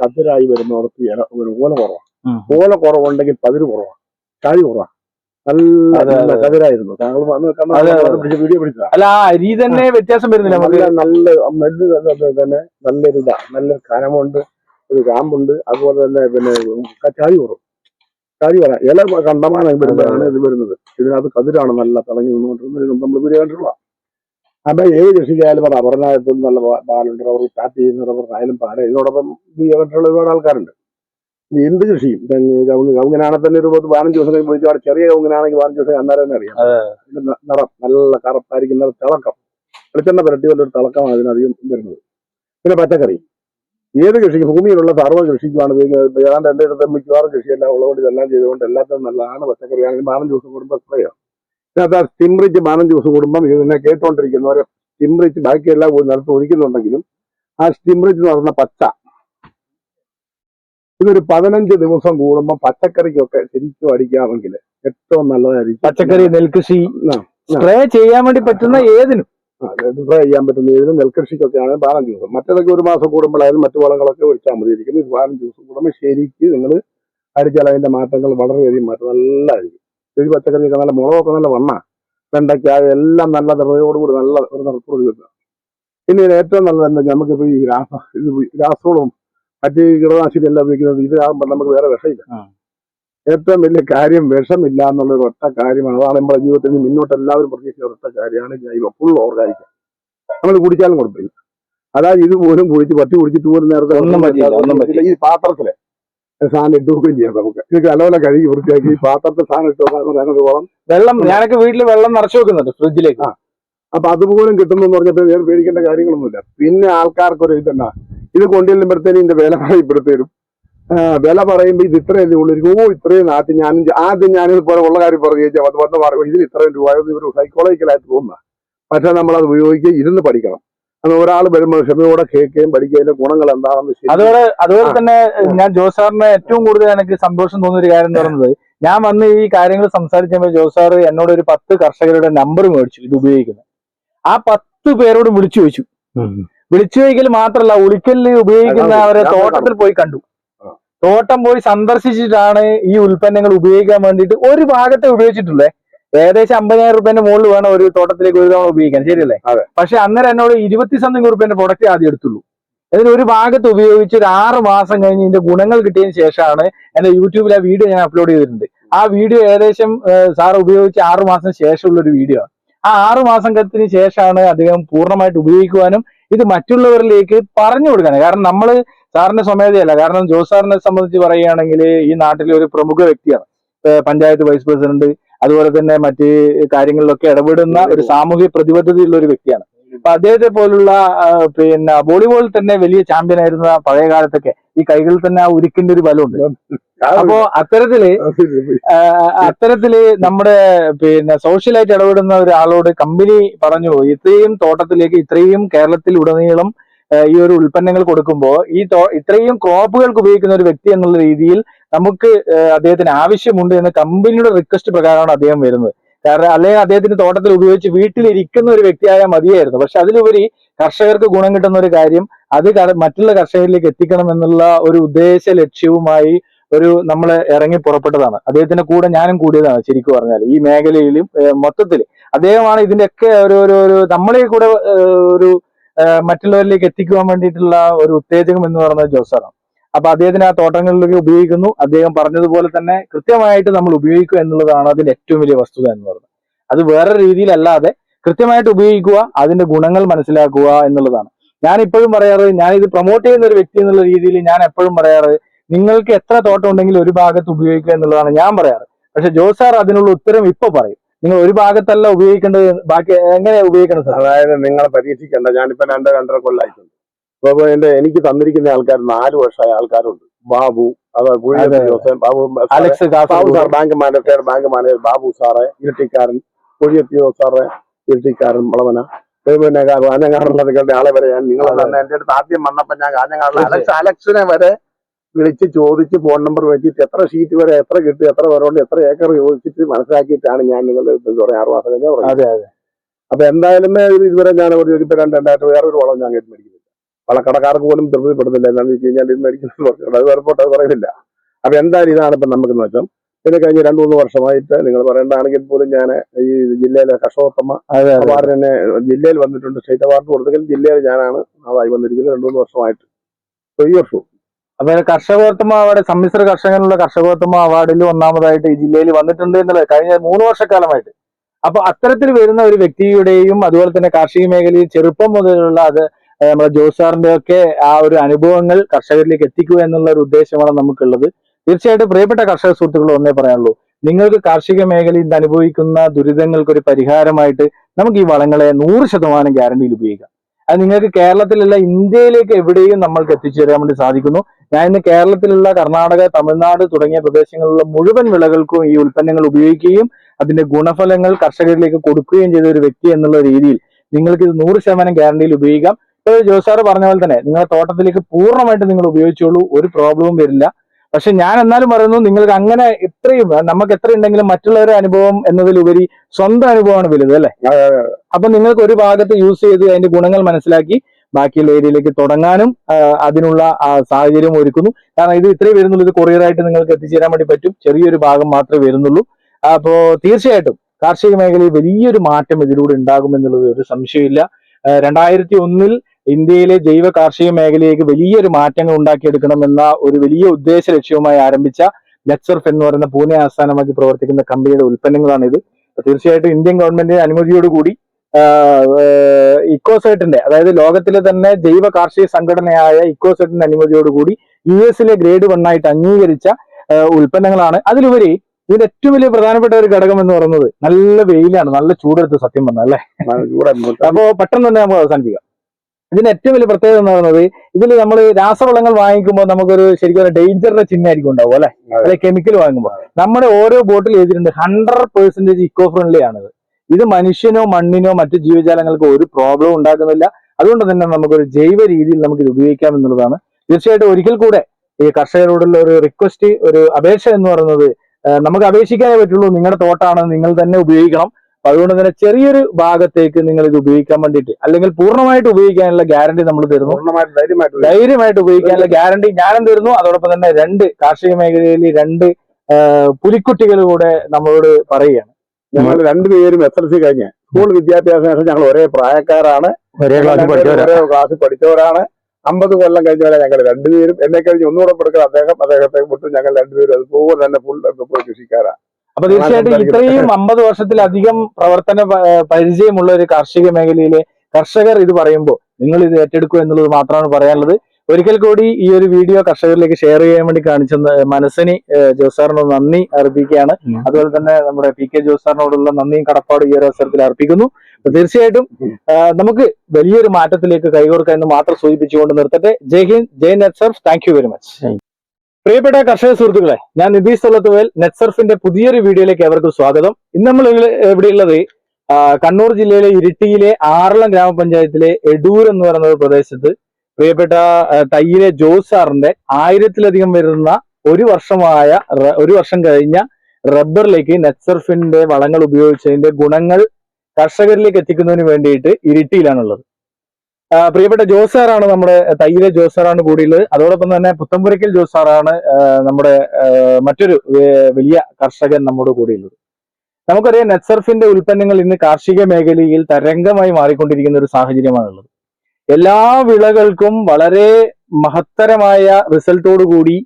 കതിരായി വരുന്നവർക്ക് ഓല കുറവാണ് ഓല കുറവുണ്ടെങ്കിൽ പതിര് കുറവാണ് കാഴി കുറവാണ് നല്ല നല്ല കതിരായിരുന്നു. വന്ന്. പിടിച്ച വീഡിയോ പിടിച്ചതാ. അല്ല ആ അരി തന്നെ വ്യത്യാസം വരുന്നില്ല നമുക്ക് നല്ല നല്ല തന്നെ- നല്ലൊരു ഇതാ. നല്ല കനമുണ്ട് ഒരു കാമ്പുണ്ട് അതുപോലെ തന്നെ പിന്നെ കച്ചാരി കുറവ് ചാഴി പറയാം ഇല കണ്ടമാനം വരുമ്പോഴാണ് ഇത് വരുന്നത്. ഇതിനകത്ത് കതിരാണ് നല്ല തിളങ്ങി നിന്നുകൊണ്ടിരുന്നത്. നമ്മൾ വീഡിയോ കണ്ടിട്ടുള്ള അപ്പൊ ഏത് കൃഷിയിലായാലും പറ റബ്ബറിനകത്തും നല്ല പാലുണ്ട് റബ്ബർ സ്റ്റാർട്ട് ചെയ്യുന്ന റബ്ബറിനായാലും പാല ഇതിനോടൊപ്പം വീഡിയോ കണ്ടിട്ടുള്ള ഒരുപാട് ആൾക്കാരുണ്ട്. എന്ത് കൃഷിയും? കവുങ്ങ് കവുങ്ങനാണെ തന്നെ ഒരു പത്ത് പതിനഞ്ച് ദിവസം കഴിഞ്ഞ് ഒരുപാട് ചെറിയ കവുങ്ങനാണെങ്കിൽ പതിനഞ്ച് ദിവസം അന്നേരം തന്നെ അറിയാം. നിറം നല്ല കറുപ്പായിരിക്കും നല്ല തിളക്കം. വെളിച്ചെണ്ണ പുരട്ടി വല്ലൊരു തിളക്കമാണ് അതിനധികം വരുന്നത്. പിന്നെ പച്ചക്കറി. ഏത് കൃഷി ഭൂമിയിലുള്ള സർവ കൃഷിക്കുമാണ് ഏതാണ്ട് എന്റെ അടുത്ത് മിക്കവാറും കൃഷിയെല്ലാം ഉള്ളതുകൊണ്ട് ഇതെല്ലാം ചെയ്തുകൊണ്ട് എല്ലാത്തിനും നല്ലതാണ് പച്ചക്കറി ആണെങ്കിൽ പതിനഞ്ച് ദിവസം കൂടുമ്പോൾ സ്പ്രേയോ ഇതിനകത്ത് ആ സ്റ്റിംറിച്ച് പതിനഞ്ച് ദിവസം കൂടുമ്പം ഇതിനെ കേട്ടുകൊണ്ടിരിക്കുന്നവരെ സ്റ്റിംറിച്ച് ബാക്കിയെല്ലാം നിലത്ത് ഒഴിക്കുന്നുണ്ടെങ്കിലും ആ സ്റ്റിംറിച്ച് നടന്ന പച്ച ഇതൊരു പതിനഞ്ച് ദിവസം കൂടുമ്പോൾ പച്ചക്കറിക്കൊക്കെ ശരിക്കും അടിക്കാമെങ്കിൽ ഏറ്റവും നല്ലതായിരിക്കും. പച്ചക്കറി നെൽകൃഷി സ്പ്രേ ചെയ്യാൻ വേണ്ടി പറ്റുന്ന ഏതിനും. സ്പ്രേ ചെയ്യാൻ പറ്റുന്ന ഏതിനും നെൽകൃഷിക്കൊക്കെ ആണെങ്കിൽ പതിനഞ്ച് ദിവസം. മറ്റേതൊക്കെ ഒരു മാസം കൂടുമ്പോഴായാലും മറ്റു വളങ്ങളൊക്കെ ഒഴിച്ചാൽ മതി. ഇരിക്കും. ഇത് പതിനഞ്ച് ദിവസം കൂടുമ്പോൾ ശരിക്ക് നിങ്ങൾ അടിച്ചാൽ അതിന്റെ മാറ്റങ്ങൾ വളരെയധികം മാറ്റം നല്ലതായിരിക്കും. ശരി പച്ചക്കറിയൊക്കെ നല്ല മുളകൊക്കെ നല്ല വണ്ണ. വെണ്ടയ്ക്ക എല്ലാം നല്ല നിറയോടുകൂടി നല്ല ഒരു നിറത്തോട് കിട്ടുക പിന്നെ ഏറ്റവും നല്ലത് എന്താ നമുക്കിപ്പോൾ ഈ രാസ ഇത് രാസവളവും മറ്റ് കീടനാശിനി എല്ലാം ഉപയോഗിക്കുന്നത് ഇതാകുമ്പോൾ നമുക്ക് വേറെ വിഷമില്ല. ഏറ്റവും വലിയ കാര്യം വിഷമില്ല എന്നുള്ള ഒരു ഒറ്റ കാര്യമാണ്. അതാണ് നമ്മുടെ ജീവിതത്തിൽ നിന്ന് മുന്നോട്ട് എല്ലാവരും പ്രതീക്ഷിക്കുന്ന ഒറ്റ കാര്യമാണ്. ജൈവം ഫുൾ ഓർഗാനിക് നമ്മൾ കുടിച്ചാലും കുഴപ്പമില്ല. അതായത് ഇത് പോലും കുടിച്ച് പട്ടി കുടിച്ചിട്ട് പോലും നേരത്തെ ഒന്നും പറ്റില്ല. ഈ പാത്രത്തിൽ സാധനം ഇട്ട് വെക്കുകയും ചെയ്യാം നമുക്ക്. ഇത് കലവല കഴുകി വൃത്തിയാക്കി ഈ പാത്രത്തിൽ സാധനം ഇട്ട് വെക്കാൻ ഞങ്ങൾക്ക് വെള്ളം ഞാനൊക്കെ വീട്ടിൽ വെള്ളം നിറച്ചു വെക്കുന്നുണ്ട് ഫ്രിഡ്ജിലേക്ക്. അപ്പൊ അതുപോലും കിട്ടുന്നു പറഞ്ഞിട്ട് വേറെ പേടിക്കേണ്ട കാര്യങ്ങളൊന്നുമില്ല. പിന്നെ ആൾക്കാർക്കൊരു ഇതെന്നാ ഇത് കൊണ്ടുചെല്ലുമ്പോഴത്തേനും ഇതിന്റെ വില പറയപ്പെടുത്തേരും വില പറയുമ്പോൾ ഇത് ഇത്രയല്ലേ ഉള്ളൂ. ഓ ഇത്രയും നാട്ടിൽ ഞാൻ ആദ്യം ഞാനിത് പോലെ ഉള്ള കാര്യം പറഞ്ഞു ചോദിച്ചാൽ അത് വന്ന് മാർക്ക് ഇതിന് ഇത്രയും രൂപ ഇവർ സൈക്കോളജിക്കലായിട്ട് തോന്നുക പക്ഷെ നമ്മൾ അത് ഉപയോഗിക്കുക ഇരുന്ന് പഠിക്കണം. അത് ഒരാൾ വരുമ്പോൾ ക്ഷമയോടെ കേൾക്കുകയും പഠിക്കുകയും ഗുണങ്ങൾ എന്താണെന്ന് അതുപോലെ അതുപോലെ തന്നെ ഞാൻ ജോസ് സാറിന് ഏറ്റവും കൂടുതൽ എനിക്ക് സന്തോഷം തോന്നുന്ന ഒരു കാര്യം എന്ന് പറയുന്നത് ഞാൻ വന്ന് ഈ കാര്യങ്ങൾ സംസാരിച്ചപ്പോൾ ജോസാർ സാർ എന്നോട് ഒരു പത്ത് കർഷകരുടെ നമ്പർ മേടിച്ചു ഇത് ഉപയോഗിക്കുന്നത്. ആ പത്ത് പേരോട് വിളിച്ചു ചോദിച്ചു. വിളിച്ചു ചോദിക്കൽ മാത്രമല്ല ഉളിക്കലിൽ ഉപയോഗിക്കുന്ന അവരെ തോട്ടത്തിൽ പോയി കണ്ടു. തോട്ടം പോയി സന്ദർശിച്ചിട്ടാണ് ഈ ഉൽപ്പന്നങ്ങൾ ഉപയോഗിക്കാൻ വേണ്ടിട്ട് ഒരു ഭാഗത്തെ ഉപയോഗിച്ചിട്ടുള്ളേ. ഏകദേശം അമ്പതിനായിരം റുപ്യന്റെ മുകളിൽ വേണം ഒരു തോട്ടത്തിലേക്ക് ഒരു തവണ ഉപയോഗിക്കാൻ. ശരിയല്ലേ. പക്ഷെ അന്നേരം എന്നോട് ഇരുപത്തി സംതിങ് റുപ്യന്റെ പ്രൊഡക്റ്റ് ആദ്യം എടുത്തുള്ളൂ. അതിന് ഒരു ഭാഗത്ത് ഉപയോഗിച്ച് ഒരു ആറ് മാസം കഴിഞ്ഞ് ഇതിന്റെ ഗുണങ്ങൾ കിട്ടിയതിന് ശേഷമാണ് എന്റെ യൂട്യൂബിൽ ആ വീഡിയോ ഞാൻ അപ്ലോഡ് ചെയ്തിട്ടുണ്ട്. ആ വീഡിയോ ഏകദേശം സാർ ഉപയോഗിച്ച് ആറ് മാസം ശേഷമുള്ള ഒരു വീഡിയോ ആണ്. ആ ആറ് മാസത്തിന് ശേഷമാണ് അദ്ദേഹം പൂർണമായിട്ട് ഉപയോഗിക്കുവാനും ഇത് മറ്റുള്ളവരിലേക്ക് പറഞ്ഞു കൊടുക്കാനാണ് കാരണം നമ്മൾ സാറിന്റെ സ്വമേധയല്ല. കാരണം ജോസ് സാറിനെ സംബന്ധിച്ച് പറയുകയാണെങ്കിൽ ഈ നാട്ടിലെ ഒരു പ്രമുഖ വ്യക്തിയാണ്. പഞ്ചായത്ത് വൈസ് പ്രസിഡന്റ് അതുപോലെ തന്നെ മറ്റ് കാര്യങ്ങളിലൊക്കെ ഇടപെടുന്ന ഒരു സാമൂഹ്യ പ്രതിബദ്ധതയുള്ള ഒരു വ്യക്തിയാണ്. അപ്പൊ അദ്ദേഹത്തെ പോലുള്ള പിന്നെ വോളിബോൾ തന്നെ വലിയ ചാമ്പ്യൻ ആയിരുന്ന പഴയ കാലത്തൊക്കെ ഈ കൈകളിൽ തന്നെ ആ ഉരുക്കിന്റെ ഒരു ബലമുണ്ട്. അപ്പോ അത്തരത്തിൽ അത്തരത്തിൽ നമ്മുടെ പിന്നെ സോഷ്യലായിട്ട് ഇടപെടുന്ന ഒരാളോട് കമ്പനി പറഞ്ഞു ഇത്രയും തോട്ടത്തിലേക്ക് ഇത്രയും കേരളത്തിൽ ഉടനീളം ഈ ഒരു ഉൽപ്പന്നങ്ങൾ കൊടുക്കുമ്പോൾ ഈ തോ- ഇത്രയും ക്രോപ്പുകൾക്ക് ഉപയോഗിക്കുന്ന ഒരു വ്യക്തി എന്നുള്ള രീതിയിൽ നമുക്ക് അദ്ദേഹത്തിന് ആവശ്യമുണ്ട് എന്ന കമ്പനിയുടെ റിക്വസ്റ്റ് പ്രകാരമാണ് അദ്ദേഹം വരുന്നത്. കാരണം അല്ലെങ്കിൽ അദ്ദേഹത്തിന്റെ തോട്ടത്തിൽ ഉപയോഗിച്ച് വീട്ടിലിരിക്കുന്ന ഒരു വ്യക്തിയായാൽ മതിയായിരുന്നു. പക്ഷെ അതിലുപരി കർഷകർക്ക് ഗുണം കിട്ടുന്ന ഒരു കാര്യം അത് മറ്റുള്ള കർഷകരിലേക്ക് എത്തിക്കണം എന്നുള്ള ഒരു ഉദ്ദേശ ലക്ഷ്യവുമായി ഒരു നമ്മൾ ഇറങ്ങി പുറപ്പെട്ടതാണ്. അദ്ദേഹത്തിന്റെ കൂടെ ഞാനും കൂടിയതാണ് ശരിക്കും പറഞ്ഞാൽ ഈ മേഖലയിലും മൊത്തത്തിൽ അദ്ദേഹമാണ് ഇതിന്റെയൊക്കെ ഒരു ഒരു ഒരു നമ്മളെ കൂടെ ഒരു മറ്റുള്ളവരിലേക്ക് എത്തിക്കുവാൻ വേണ്ടിയിട്ടുള്ള ഒരു ഉത്തേജകം എന്ന് പറയുന്നത് ജോസാറാണ് അപ്പൊ അദ്ദേഹത്തിന് ആ തോട്ടങ്ങളിലൊക്കെ ഉപയോഗിക്കുന്നു. അദ്ദേഹം പറഞ്ഞതുപോലെ തന്നെ കൃത്യമായിട്ട് നമ്മൾ ഉപയോഗിക്കുക എന്നുള്ളതാണ് അതിന്റെ ഏറ്റവും വലിയ വസ്തുത എന്ന് പറയുന്നത്. അത് വേറെ രീതിയിലല്ലാതെ കൃത്യമായിട്ട് ഉപയോഗിക്കുക അതിന്റെ ഗുണങ്ങൾ മനസ്സിലാക്കുക എന്നുള്ളതാണ്. ഞാൻ ഇപ്പോഴും പറയാറ് ഞാൻ ഇത് പ്രൊമോട്ട് ചെയ്യുന്ന ഒരു വ്യക്തി എന്നുള്ള രീതിയിൽ ഞാൻ എപ്പോഴും പറയാറ് നിങ്ങൾക്ക് എത്ര തോട്ടം ഉണ്ടെങ്കിലും ഒരു ഭാഗത്ത് ഉപയോഗിക്കുക എന്നുള്ളതാണ് ഞാൻ പറയാറ്. പക്ഷെ ജോസ് സാർ അതിനുള്ള ഉത്തരം ഇപ്പൊ പറയും. നിങ്ങൾ ഒരു ഭാഗത്തല്ല ഉപയോഗിക്കേണ്ടത് ബാക്കി എങ്ങനെ ഉപയോഗിക്കണം സാർ അതായത് നിങ്ങളെ പരീക്ഷിക്കേണ്ട ഞാനിപ്പോ രണ്ട് രണ്ടര കൊല്ലായിട്ടുണ്ട്. അപ്പൊ എന്റെ എനിക്ക് തന്നിരിക്കുന്ന ആൾക്കാർ നാല് വർഷമായ ആൾക്കാരുണ്ട്. Babu Babu Alex sir bank manager bank manager Babu sir ഇരട്ടിക്കാരൻ കൊഴിയത്തി സാറ് ഇരട്ടിക്കാരൻ മളവന പിന്നെ കാ- കാഞ്ഞങ്ങാടുള്ള നിങ്ങളുടെ ആളെ വരെ ഞാൻ നിങ്ങൾ തന്നെ എന്റെ അടുത്ത് ആദ്യം വന്നപ്പോ ഞാൻ കാഞ്ഞങ്ങാടുള്ള അലക്സ് അലക്സിനെ വരെ വിളിച്ച് ചോദിച്ച് ഫോൺ നമ്പർ വെച്ചിട്ട് എത്ര ഷീറ്റ് വരെ എത്ര കിട്ടും എത്ര പേരോട് എത്ര ഏക്കർ ചോദിച്ചിട്ട് മനസ്സിലാക്കിയിട്ടാണ് ഞാൻ നിങ്ങളുടെ എന്താ പറയാ ആറ് മാസം കഴിഞ്ഞാൽ പറഞ്ഞത് അപ്പൊ എന്തായാലും ഇതുവരെ ഞാൻ ഒരു രണ്ടായിട്ട് വേറെ ഒരു വളം ഞാൻ കേട്ട് മേടിക്കുന്നില്ല. വളക്കടക്കാർക്ക് പോലും തൃപ്തിപ്പെടുന്നില്ല. എന്താണെന്ന് വെച്ച് കഴിഞ്ഞാൽ ഇത് മരിക്കുന്നത് കുറച്ചുകൂടെ അത് വേർപോട്ട് അത് പറയുന്നില്ല. അപ്പൊ എന്തായാലും ഇതാണ് ഇപ്പം നമുക്ക് മെച്ചം പിന്നെ കഴിഞ്ഞ രണ്ടു മൂന്ന് വർഷമായിട്ട് നിങ്ങൾ പറയേണ്ടതാണെങ്കിൽ പോലും ഞാൻ ഈ ജില്ലയിലെ കർഷകോത്തമ അതെ അതെ. അവാർഡ് തന്നെ ജില്ലയിൽ വന്നിട്ടുണ്ട്. സ്റ്റേറ്റ് അവാർഡ് കൊടുത്തെങ്കിൽ ജില്ലയിൽ ഞാനാണ് ആളായി വന്നിരിക്കുന്നത് രണ്ടു മൂന്ന് വർഷമായിട്ട്. ഈ വർഷവും അപ്പൊ കർഷകോത്തമ അവാർഡ് സമ്മിശ്ര കർഷകനുള്ള കർഷകോത്തമ അവാർഡിൽ ഒന്നാമതായിട്ട് ഈ ജില്ലയിൽ വന്നിട്ടുണ്ട് എന്നുള്ളത് കഴിഞ്ഞ മൂന്ന് വർഷക്കാലമായിട്ട്. അപ്പൊ അത്തരത്തിൽ വരുന്ന ഒരു വ്യക്തിയുടെയും അതുപോലെ തന്നെ കാർഷിക മേഖലയിൽ ചെറുപ്പം മുതലുള്ള അത് നമ്മുടെ ജോസ് സാറിന്റെ ഒക്കെ ആ ഒരു അനുഭവങ്ങൾ കർഷകരിലേക്ക് എത്തിക്കുക എന്നുള്ള ഒരു ഉദ്ദേശമാണ് നമുക്കുള്ളത്. തീർച്ചയായിട്ടും പ്രിയപ്പെട്ട കർഷക സുഹൃത്തുക്കൾ ഒന്നേ പറയാനുള്ളൂ. നിങ്ങൾക്ക് കാർഷിക മേഖലയിൽ നിന്ന് അനുഭവിക്കുന്ന ദുരിതങ്ങൾക്ക് ഒരു പരിഹാരമായിട്ട് നമുക്ക് ഈ വളങ്ങളെ നൂറ് ശതമാനം ഗ്യാരണ്ടിയിൽ ഉപയോഗിക്കാം. അത് നിങ്ങൾക്ക് കേരളത്തിലല്ല ഇന്ത്യയിലേക്ക് എവിടെയും നമ്മൾക്ക് എത്തിച്ചു തരാൻ വേണ്ടി സാധിക്കുന്നു. ഞാൻ ഇന്ന് കേരളത്തിലുള്ള കർണാടക തമിഴ്നാട് തുടങ്ങിയ പ്രദേശങ്ങളിലുള്ള മുഴുവൻ വിളകൾക്കും ഈ ഉൽപ്പന്നങ്ങൾ ഉപയോഗിക്കുകയും അതിന്റെ ഗുണഫലങ്ങൾ കർഷകരിലേക്ക് കൊടുക്കുകയും ചെയ്ത ഒരു വ്യക്തി എന്നുള്ള രീതിയിൽ നിങ്ങൾക്ക് ഇത് നൂറ് ശതമാനം ഗ്യാരണ്ടിയിൽ ഉപയോഗിക്കാം. ഇപ്പോൾ സാറ് പറഞ്ഞ പോലെ തന്നെ നിങ്ങളുടെ തോട്ടത്തിലേക്ക് പൂർണമായിട്ട് നിങ്ങൾ ഉപയോഗിച്ചോളൂ ഒരു പ്രോബ്ലവും വരില്ല. പക്ഷെ ഞാൻ എന്നാലും പറയുന്നു നിങ്ങൾക്ക് അങ്ങനെ ഇത്രയും നമുക്ക് എത്ര ഉണ്ടെങ്കിലും മറ്റുള്ളവരുടെ അനുഭവം എന്നതിലുപരി സ്വന്തം അനുഭവമാണ് വലുത് അല്ലെ? അപ്പൊ നിങ്ങൾക്ക് ഒരു ഭാഗത്ത് യൂസ് ചെയ്ത് അതിന്റെ ഗുണങ്ങൾ മനസ്സിലാക്കി ബാക്കിയുള്ള ഏരിയയിലേക്ക് തുടങ്ങാനും അതിനുള്ള സാഹചര്യം ഒരുക്കുന്നു. കാരണം ഇത് ഇത്രയും വരുന്നുള്ളൂ ഇത് കൊറിയറായിട്ട് നിങ്ങൾക്ക് എത്തിച്ചേരാൻ വേണ്ടി പറ്റും. ചെറിയൊരു ഭാഗം മാത്രമേ വരുന്നുള്ളൂ. അപ്പോ തീർച്ചയായിട്ടും കാർഷിക മേഖലയിൽ വലിയൊരു മാറ്റം ഇതിലൂടെ ഉണ്ടാകും എന്നുള്ളത് ഒരു സംശയമില്ല രണ്ടായിരത്തി ഒന്നിൽ ഇന്ത്യയിലെ ജൈവ കാർഷിക മേഖലയിലേക്ക് വലിയൊരു മാറ്റങ്ങൾ ഉണ്ടാക്കിയെടുക്കണം എന്ന ഒരു വലിയ ഉദ്ദേശ ലക്ഷ്യവുമായി ആരംഭിച്ച നെറ്റ്സർഫ് എന്ന് പറയുന്ന പൂനെ ആസ്ഥാനമാക്കി പ്രവർത്തിക്കുന്ന കമ്പനിയുടെ ഉൽപ്പന്നങ്ങളാണ് ഇത് തീർച്ചയായിട്ടും ഇന്ത്യൻ ഗവൺമെന്റിന്റെ അനുമതിയോടുകൂടി ഇക്കോസൈറ്റിന്റെ അതായത് ലോകത്തിലെ തന്നെ ജൈവ കാർഷിക സംഘടനയായ ഇക്കോസൈറ്റിന്റെ അനുമതിയോടുകൂടി യു എസിലെ ഗ്രേഡ് വൺ ആയിട്ട് അംഗീകരിച്ച ഉൽപ്പന്നങ്ങളാണ്. അതിലുപരി ഇതിന്റെ ഏറ്റവും വലിയ പ്രധാനപ്പെട്ട ഒരു ഘടകം എന്ന് പറയുന്നത് നല്ല വെയിലാണ് നല്ല ചൂടെടുത്ത് സത്യം പറഞ്ഞ അല്ലേ? അപ്പോ പെട്ടെന്ന് തന്നെ നമുക്ക് അവസാനിപ്പിക്കാം. ഇതിന് ഏറ്റവും വലിയ പ്രത്യേകത എന്ന് പറയുന്നത് ഇതിൽ നമ്മൾ രാസവളങ്ങൾ വാങ്ങിക്കുമ്പോൾ നമുക്കൊരു ശരിക്കും ഡേഞ്ചറിന്റെ ചിഹ്നമായിരിക്കും ഉണ്ടാവും അല്ലെ? അല്ലെ കെമിക്കൽ വാങ്ങുമ്പോൾ നമ്മുടെ ഓരോ ബോട്ടിൽ എഴുതിയിട്ടുണ്ട് ഹൺഡ്രഡ് പെർസെന്റേജ് ഇക്കോ ഫ്രണ്ട്ലി ആണത്. ഇത് മനുഷ്യനോ മണ്ണിനോ മറ്റു ജീവജാലങ്ങൾക്കോ ഒരു പ്രോബ്ലം ഉണ്ടാക്കുന്നില്ല. അതുകൊണ്ട് തന്നെ നമുക്കൊരു ജൈവ രീതിയിൽ നമുക്ക് ഇത് ഉപയോഗിക്കാം എന്നുള്ളതാണ്. തീർച്ചയായിട്ടും ഒരിക്കൽ കൂടെ ഈ കർഷകരോടുള്ള ഒരു റിക്വസ്റ്റ് ഒരു അപേക്ഷ എന്ന് പറയുന്നത് നമുക്ക് അപേക്ഷിക്കാനേ പറ്റുള്ളൂ. നിങ്ങളുടെ തോട്ടാണ് നിങ്ങൾ തന്നെ ഉപയോഗിക്കണം. അപ്പൊ അതുകൊണ്ട് തന്നെ ചെറിയൊരു ഭാഗത്തേക്ക് നിങ്ങൾ ഇത് ഉപയോഗിക്കാൻ വേണ്ടിയിട്ട് അല്ലെങ്കിൽ പൂർണമായിട്ട് ഉപയോഗിക്കാനുള്ള ഗ്യാരണ്ടി നമ്മൾ തരുന്നു. ധൈര്യമായിട്ട് ധൈര്യമായിട്ട് ഉപയോഗിക്കാനുള്ള ഗ്യാരണ്ടി ഞാനും തരുന്നു? അതോടൊപ്പം തന്നെ രണ്ട് കാർഷിക മേഖലയിൽ രണ്ട് പുലിക്കുട്ടികൾ കൂടെ നമ്മളോട് പറയുകയാണ്. ഞങ്ങൾ രണ്ടുപേരും എസ് എൽ സി കഴിഞ്ഞ സ്കൂൾ വിദ്യാഭ്യാസ ഞങ്ങൾ ഒരേ പ്രായക്കാരാണ്. ഒരേ ക്ലാസ്സിൽ പഠിച്ചവരാ. പഠിച്ചവരാണ്. അമ്പത് കൊല്ലം കഴിഞ്ഞാൽ ഞങ്ങൾ രണ്ടുപേരും എന്നെ കഴിഞ്ഞ് ഒന്നുകൂടെ കൊടുക്കുക അദ്ദേഹം അദ്ദേഹത്തെ വിട്ടു ഞങ്ങൾ രണ്ടുപേരും അതുപോലെ തന്നെ ഫുൾ കൃഷിക്കാരാണ് അപ്പൊ തീർച്ചയായിട്ടും ഇത്രയും അമ്പത് വർഷത്തിലധികം പ്രവർത്തന പരിചയമുള്ള ഒരു കാർഷിക മേഖലയിലെ കർഷകർ ഇത് പറയുമ്പോൾ നിങ്ങൾ ഇത് ഏറ്റെടുക്കുക എന്നുള്ളത് മാത്രമാണ് പറയാനുള്ളത്. ഒരിക്കൽ കൂടി ഈ ഒരു വീഡിയോ കർഷകരിലേക്ക് ഷെയർ ചെയ്യാൻ വേണ്ടി കാണിച്ച മനസ്സിന് ജോസാറിനോട് നന്ദി അർപ്പിക്കുകയാണ്. അതുപോലെ തന്നെ നമ്മുടെ പി കെ ജോസാറിനോടുള്ള നന്ദിയും കടപ്പാട് ഈ ഒരു അവസരത്തിൽ അർപ്പിക്കുന്നു. തീർച്ചയായിട്ടും നമുക്ക് വലിയൊരു മാറ്റത്തിലേക്ക് കൈകൊടുക്കാൻ എന്ന് മാത്രം സൂചിപ്പിച്ചുകൊണ്ട് നിർത്തട്ടെ. Jai Hind Jai net surf. Thank you very much. പ്രിയപ്പെട്ട കർഷക സുഹൃത്തുക്കളെ ഞാൻ നിതീഷ് തൊള്ളത്തുവേൽ നെറ്റ്സർഫിന്റെ പുതിയൊരു വീഡിയോയിലേക്ക് ഏവർക്കും സ്വാഗതം. ഇന്ന് നമ്മൾ എവിടെയുള്ളത് കണ്ണൂർ ജില്ലയിലെ ഇരിട്ടിയിലെ ആറളം ഗ്രാമപഞ്ചായത്തിലെ എടൂർ എന്ന് പറയുന്ന ഒരു പ്രദേശത്ത് പ്രിയപ്പെട്ട തയ്യിലെ ജോസ് സാറിന്റെ ആയിരത്തിലധികം വരുന്ന ഒരു വർഷമായ ഒരു വർഷം കഴിഞ്ഞ റബ്ബറിലേക്ക് നെറ്റ്സർഫിന്റെ വളങ്ങൾ ഉപയോഗിച്ചതിന്റെ ഗുണങ്ങൾ കർഷകരിലേക്ക് എത്തിക്കുന്നതിന് വേണ്ടിയിട്ട് ഇരിട്ടിയിലാണുള്ളത്. പ്രിയപ്പെട്ട ജോസ് സാറാണ് നമ്മുടെ തയ്യിലെ ജോസ് സാറാണ് കൂടിയുള്ളത്. അതോടൊപ്പം തന്നെ പുത്തമ്പുരയ്ക്കൽ ജോസ് സാറാണ് നമ്മുടെ മറ്റൊരു വലിയ കർഷകൻ നമ്മുടെ കൂടിയുള്ളത്. നമുക്കറിയാം നെറ്റ്സർഫിന്റെ ഉൽപ്പന്നങ്ങൾ ഇന്ന് കാർഷിക മേഖലയിൽ തരംഗമായി മാറിക്കൊണ്ടിരിക്കുന്ന ഒരു സാഹചര്യമാണുള്ളത്. എല്ലാ വിളകൾക്കും വളരെ മഹത്തരമായ റിസൾട്ടോടു കൂടി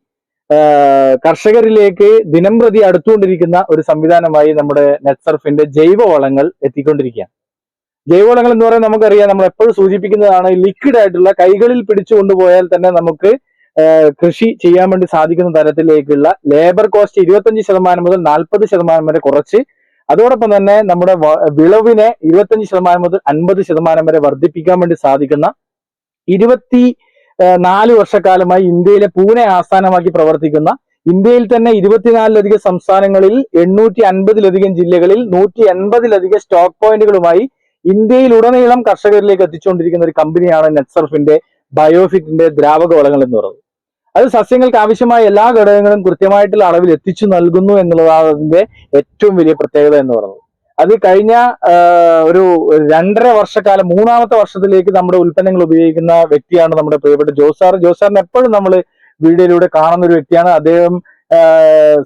കർഷകരിലേക്ക് ദിനം പ്രതി അടുത്തുകൊണ്ടിരിക്കുന്ന ഒരു സംവിധാനമായി നമ്മുടെ നെറ്റ്സർഫിന്റെ ജൈവ വളങ്ങൾ എത്തിക്കൊണ്ടിരിക്കുകയാണ്. ജൈവവളങ്ങൾ എന്ന് പറയുന്നത് നമുക്കറിയാം. നമ്മൾ എപ്പോഴും സൂചിപ്പിക്കുന്നതാണ് ലിക്വിഡ് ആയിട്ടുള്ള കൈകളിൽ പിടിച്ചു കൊണ്ടുപോയാൽ തന്നെ നമുക്ക് കൃഷി ചെയ്യാൻ വേണ്ടി സാധിക്കുന്ന തരത്തിലേക്കുള്ള ലേബർ കോസ്റ്റ് ഇരുപത്തഞ്ച് ശതമാനം മുതൽ നാൽപ്പത് ശതമാനം വരെ കുറച്ച്. അതോടൊപ്പം തന്നെ നമ്മുടെ വിളവിനെ ഇരുപത്തഞ്ച് ശതമാനം മുതൽ അൻപത് ശതമാനം വരെ വർദ്ധിപ്പിക്കാൻ വേണ്ടി സാധിക്കുന്ന ഇരുപത്തി നാല് വർഷക്കാലമായി ഇന്ത്യയിലെ പൂനെ ആസ്ഥാനമാക്കി പ്രവർത്തിക്കുന്ന ഇന്ത്യയിൽ തന്നെ ഇരുപത്തിനാലിലധികം സംസ്ഥാനങ്ങളിൽ എണ്ണൂറ്റി അൻപതിലധികം ജില്ലകളിൽ നൂറ്റി എൺപതിലധികം സ്റ്റോക്ക് പോയിന്റുകളുമായി ഇന്ത്യയിലുടനീളം കർഷകരിലേക്ക് എത്തിച്ചുകൊണ്ടിരിക്കുന്ന ഒരു കമ്പനിയാണ് നെറ്റ്സർഫിന്റെ ബയോഫിറ്റിന്റെ ദ്രാവക വളങ്ങൾ എന്ന് പറയുന്നത്. അത് സസ്യങ്ങൾക്ക് ആവശ്യമായ എല്ലാ ഘടകങ്ങളും കൃത്യമായിട്ടുള്ള അളവിൽ എത്തിച്ചു നൽകുന്നു എന്നുള്ളതാണ് അതിന്റെ ഏറ്റവും വലിയ പ്രത്യേകത എന്ന് പറയുന്നത്. അത് കഴിഞ്ഞ ഒരു രണ്ടര വർഷക്കാലം മൂന്നാമത്തെ വർഷത്തിലേക്ക് നമ്മുടെ ഉൽപ്പന്നങ്ങൾ ഉപയോഗിക്കുന്ന വ്യക്തിയാണ് നമ്മുടെ പ്രിയപ്പെട്ട ജോസാർ. ജോസാറിന് എപ്പോഴും നമ്മൾ വീഡിയോയിലൂടെ കാണുന്ന ഒരു വ്യക്തിയാണ്. അദ്ദേഹം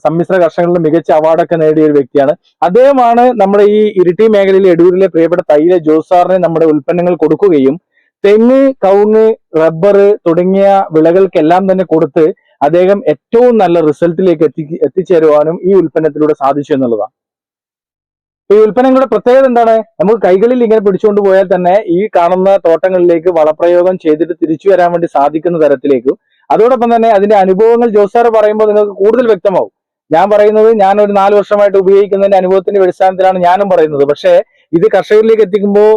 സമ്മിശ്ര കർഷകരുടെ മികച്ച അവാർഡൊക്കെ നേടിയ ഒരു വ്യക്തിയാണ്. അദ്ദേഹമാണ് നമ്മുടെ ഈ ഇരിട്ടി മേഖലയിലെ എടൂരിലെ പ്രിയപ്പെട്ട തൈല ജോസാറിനെ നമ്മുടെ ഉൽപ്പന്നങ്ങൾ കൊടുക്കുകയും തെങ്ങ് കവുങ്ങ് റബ്ബർ തുടങ്ങിയ വിളകൾക്കെല്ലാം തന്നെ കൊടുത്ത് അദ്ദേഹം ഏറ്റവും നല്ല റിസൾട്ടിലേക്ക് എത്തി എത്തിച്ചേരുവാനും ഈ ഉൽപ്പന്നത്തിലൂടെ സാധിച്ചു എന്നുള്ളതാണ്. ഈ ഉൽപ്പന്നങ്ങളുടെ പ്രത്യേകത എന്താണ്? നമുക്ക് കൈകളിൽ ഇങ്ങനെ പിടിച്ചുകൊണ്ട് പോയാൽ തന്നെ ഈ കാണുന്ന തോട്ടങ്ങളിലേക്ക് വളപ്രയോഗം ചെയ്തിട്ട് തിരിച്ചു വരാൻ വേണ്ടി സാധിക്കുന്ന തരത്തിലേക്കും അതോടൊപ്പം തന്നെ അതിന്റെ അനുഭവങ്ങൾ ജോസാറ് പറയുമ്പോൾ നിങ്ങൾക്ക് കൂടുതൽ വ്യക്തമാവും. ഞാൻ പറയുന്നത് ഞാൻ ഒരു നാല് വർഷമായിട്ട് ഉപയോഗിക്കുന്നതിന്റെ അനുഭവത്തിന്റെ അടിസ്ഥാനത്തിലാണ് ഞാനും പറയുന്നത്. പക്ഷേ ഇത് കർഷകരിലേക്ക് എത്തിക്കുമ്പോൾ